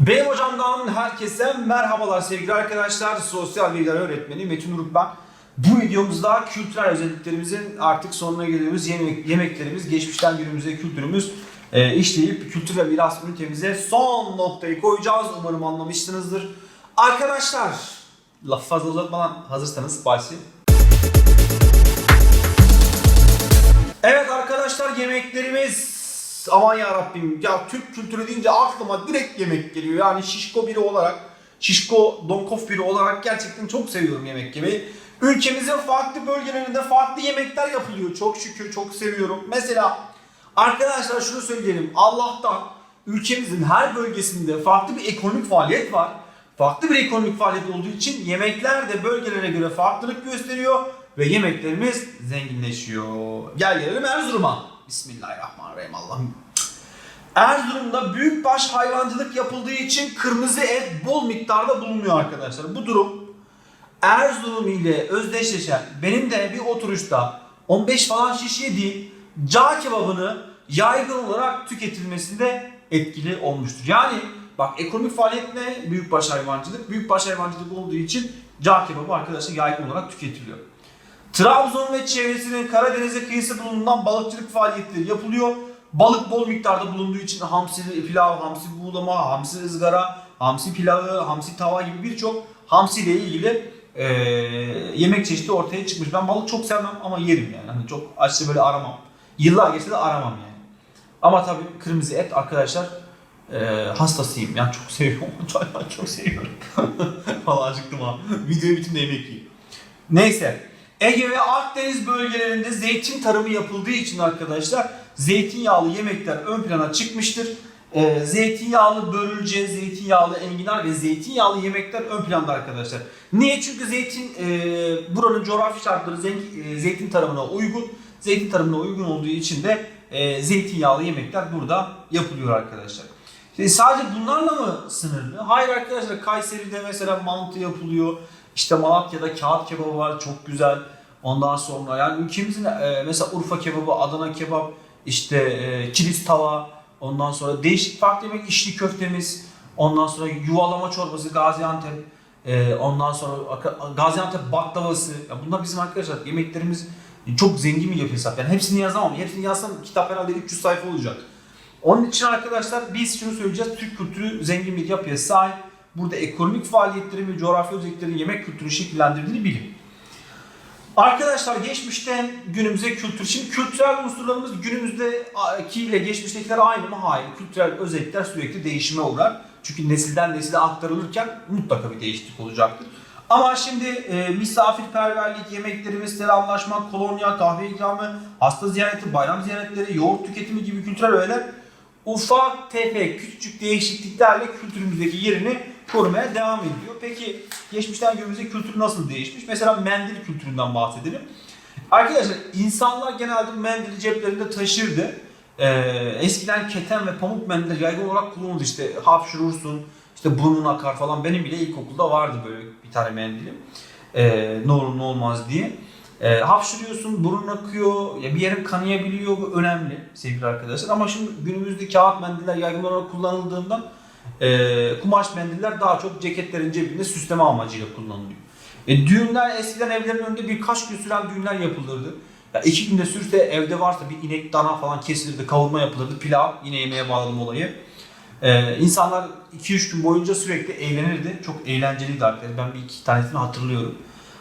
Benim hocamdan herkese merhabalar sevgili arkadaşlar. Sosyal bilgiler öğretmeni Metin Uruk ben. Bu videomuzda kültürel özelliklerimizin artık sonuna geliyoruz. Yemek, yemeklerimiz, geçmişten günümüze kültürümüz e, işleyip kültür ve miras ünitemize son noktayı koyacağız. Umarım anlamışsınızdır. Arkadaşlar, lafı fazla uzatmadan hazırsanız başlayalım. Evet arkadaşlar yemeklerimiz aman ya Rabbim ya Türk kültürü deyince aklıma direkt yemek geliyor. Yani şişko biri olarak şişko donkof biri olarak gerçekten çok seviyorum yemek yemeyi. Ülkemizin farklı bölgelerinde farklı yemekler yapılıyor. Çok şükür çok seviyorum. Mesela arkadaşlar şunu söyleyelim. Allah'tan ülkemizin her bölgesinde farklı bir ekonomik faaliyet var. Farklı bir ekonomik faaliyet olduğu için yemekler de bölgelere göre farklılık gösteriyor ve yemeklerimiz zenginleşiyor. Gel gelelim Erzurum'a. Bismillahirrahmanirrahim Allah'ım. Erzurum'da büyükbaş hayvancılık yapıldığı için kırmızı et bol miktarda bulunuyor arkadaşlar. Bu durum Erzurum ile özdeşleşen benim de bir oturuşta 15 falan şiş yediğim cağ kebabını yaygın olarak tüketilmesinde etkili olmuştur. Yani bak ekonomik faaliyet ne? Büyükbaş hayvancılık. Büyükbaş hayvancılık olduğu için cağ kebabı arkadaşlar yaygın olarak tüketiliyor. Trabzon ve çevresinin Karadeniz'e kıyısı bulunan balıkçılık faaliyetleri yapılıyor. Balık bol miktarda bulunduğu için hamsi pilav, hamsi buğulama, hamsi ızgara, hamsi pilavı, hamsi tava gibi birçok hamsi ile ilgili e, yemek çeşidi ortaya çıkmış. Ben balık çok sevmem ama yerim yani. Hani çok açça böyle aramam. Yıllar geçse de aramam yani. Ama tabii kırmızı et arkadaşlar e, hastasıyım. Yani çok seviyorum. çok, seviyorum. Vallahi acıktım ha. Videoyu bütün de yemek yiyeyim. Neyse. Ege ve Akdeniz bölgelerinde zeytin tarımı yapıldığı için arkadaşlar zeytinyağlı yemekler ön plana çıkmıştır. Ee, zeytinyağlı börülce, zeytinyağlı enginar ve zeytinyağlı yemekler ön planda arkadaşlar. Niye? Çünkü zeytin e, buranın coğrafi şartları zengin, e, zeytin tarımına uygun. Zeytin tarımına uygun olduğu için de e, zeytinyağlı yemekler burada yapılıyor arkadaşlar. Şimdi sadece bunlarla mı sınırlı? Hayır arkadaşlar Kayseri'de mesela mantı yapılıyor. İşte Malatya'da kağıt kebabı var çok güzel. Ondan sonra yani ülkemizin e, mesela Urfa kebabı, Adana kebap, işte e, kilis tava, ondan sonra değişik farklı yemek içli köftemiz, ondan sonra yuvalama çorbası Gaziantep, e, ondan sonra Gaziantep baklavası. Ya bunlar bizim arkadaşlar yemeklerimiz çok zengin bir yapı hesap. Yani hepsini yazamam. Hepsini yazsam kitap herhalde 300 sayfa olacak. Onun için arkadaşlar biz şunu söyleyeceğiz. Türk kültürü zengin bir yapıya sahip. Burada ekonomik faaliyetlerin ve coğrafi özelliklerin yemek kültürünü şekillendirdiğini bilin. Arkadaşlar geçmişten günümüze kültür. Şimdi kültürel unsurlarımız günümüzdeki ile geçmiştekiler aynı mı? Hayır. Kültürel özellikler sürekli değişime uğrar. Çünkü nesilden nesile aktarılırken mutlaka bir değişiklik olacaktır. Ama şimdi e, misafirperverlik, yemeklerimiz, selamlaşma, kolonya, kahve ikramı, hasta ziyareti, bayram ziyaretleri, yoğurt tüketimi gibi kültürel öğeler ufak tefek küçücük değişikliklerle kültürümüzdeki yerini korumaya devam ediyor. Peki geçmişten günümüze kültür nasıl değişmiş? Mesela mendil kültüründen bahsedelim. Arkadaşlar insanlar genelde mendili ceplerinde taşırdı. Ee, eskiden keten ve pamuk mendiller yaygın olarak kullanıldı. İşte hapşurursun, işte burnun akar falan. Benim bile ilkokulda vardı böyle bir tane mendilim. Ee, ne olur ne olmaz diye. E, hapşırıyorsun, burun akıyor, ya bir yerin kanayabiliyor bu önemli sevgili arkadaşlar. Ama şimdi günümüzde kağıt mendiller yaygın olarak kullanıldığından e, kumaş mendiller daha çok ceketlerin cebinde süsleme amacıyla kullanılıyor. E, düğünler eskiden evlerin önünde birkaç gün süren düğünler yapılırdı. Ya iki günde sürse evde varsa bir inek dana falan kesilirdi, kavurma yapılırdı, pilav yine yemeğe bağladım olayı. Ee, insanlar 2-3 gün boyunca sürekli eğlenirdi. Çok eğlenceliydi arkadaşlar. Ben bir iki tanesini hatırlıyorum.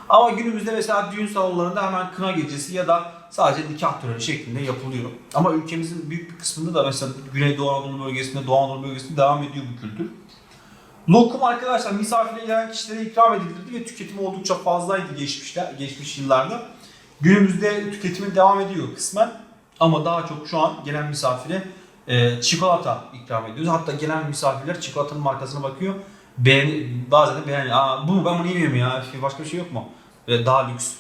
Ama günümüzde mesela düğün salonlarında hemen kına gecesi ya da sadece nikah töreni şeklinde yapılıyor. Ama ülkemizin büyük bir kısmında da mesela Güneydoğu Anadolu bölgesinde, Doğu Anadolu bölgesinde devam ediyor bu kültür. Lokum arkadaşlar misafire gelen kişilere ikram edilirdi ve tüketimi oldukça fazlaydı geçmişte, geçmiş yıllarda. Günümüzde tüketimi devam ediyor kısmen ama daha çok şu an gelen misafire e, çikolata ikram ediyoruz. Hatta gelen misafirler çikolatanın markasına bakıyor. Beğeni, bazen de beğeniyor. Aa, bu mu ben bunu yemiyorum ya. Başka bir şey yok mu? Ve daha lüks.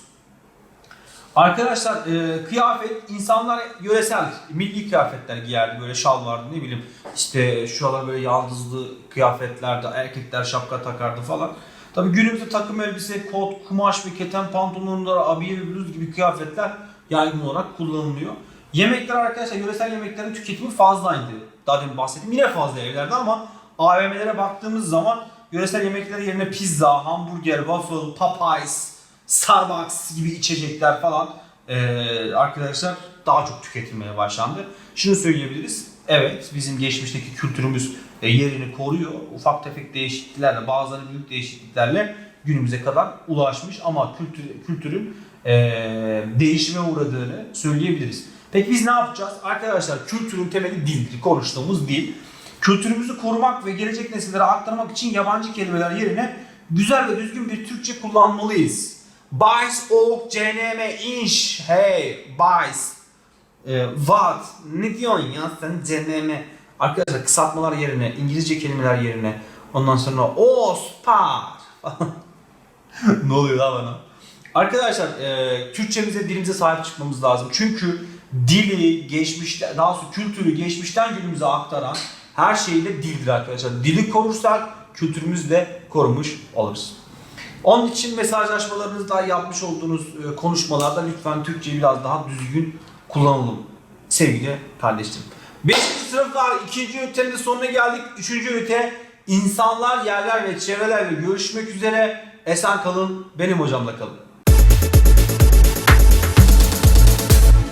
Arkadaşlar e, kıyafet insanlar yöresel milli kıyafetler giyerdi böyle şal vardı ne bileyim işte şuralar böyle yaldızlı kıyafetlerdi erkekler şapka takardı falan. Tabi günümüzde takım elbise, kot, kumaş ve keten pantolonlar, abiye ve bluz gibi kıyafetler yaygın olarak kullanılıyor. Yemekler arkadaşlar yöresel yemeklerin tüketimi fazlaydı. Daha demin bahsettim yine fazla evlerde ama AVM'lere baktığımız zaman yöresel yemekler yerine pizza, hamburger, waffle, Popeyes, Starbucks gibi içecekler falan eee, arkadaşlar daha çok tüketilmeye başlandı. Şunu söyleyebiliriz. Evet bizim geçmişteki kültürümüz e, yerini koruyor. Ufak tefek değişikliklerle bazıları büyük değişikliklerle günümüze kadar ulaşmış ama kültür, kültürün e, değişime uğradığını söyleyebiliriz. Peki biz ne yapacağız? Arkadaşlar kültürün temeli dildir. Konuştuğumuz dil. Kültürümüzü korumak ve gelecek nesillere aktarmak için yabancı kelimeler yerine güzel ve düzgün bir Türkçe kullanmalıyız. Bays, ok, CNM, inş, hey, bays, e, what, ne diyorsun ya sen CNM. Arkadaşlar kısaltmalar yerine, İngilizce kelimeler yerine, ondan sonra o, spar falan. ne oluyor lan bana? Arkadaşlar e, Türkçemize, dilimize sahip çıkmamız lazım. Çünkü dili, geçmişte, daha doğrusu kültürü geçmişten günümüze aktaran her şeyle dildir arkadaşlar. Dili korursak kültürümüzü de korumuş oluruz. Onun için mesajlaşmalarınızda yapmış olduğunuz e, konuşmalarda lütfen Türkçeyi biraz daha düzgün kullanalım. Sevgili kardeşlerim. 5. sınıflar 2. ünitenin sonuna geldik. 3. ünite insanlar, yerler ve çevrelerle görüşmek üzere. Esen kalın, benim hocamla kalın.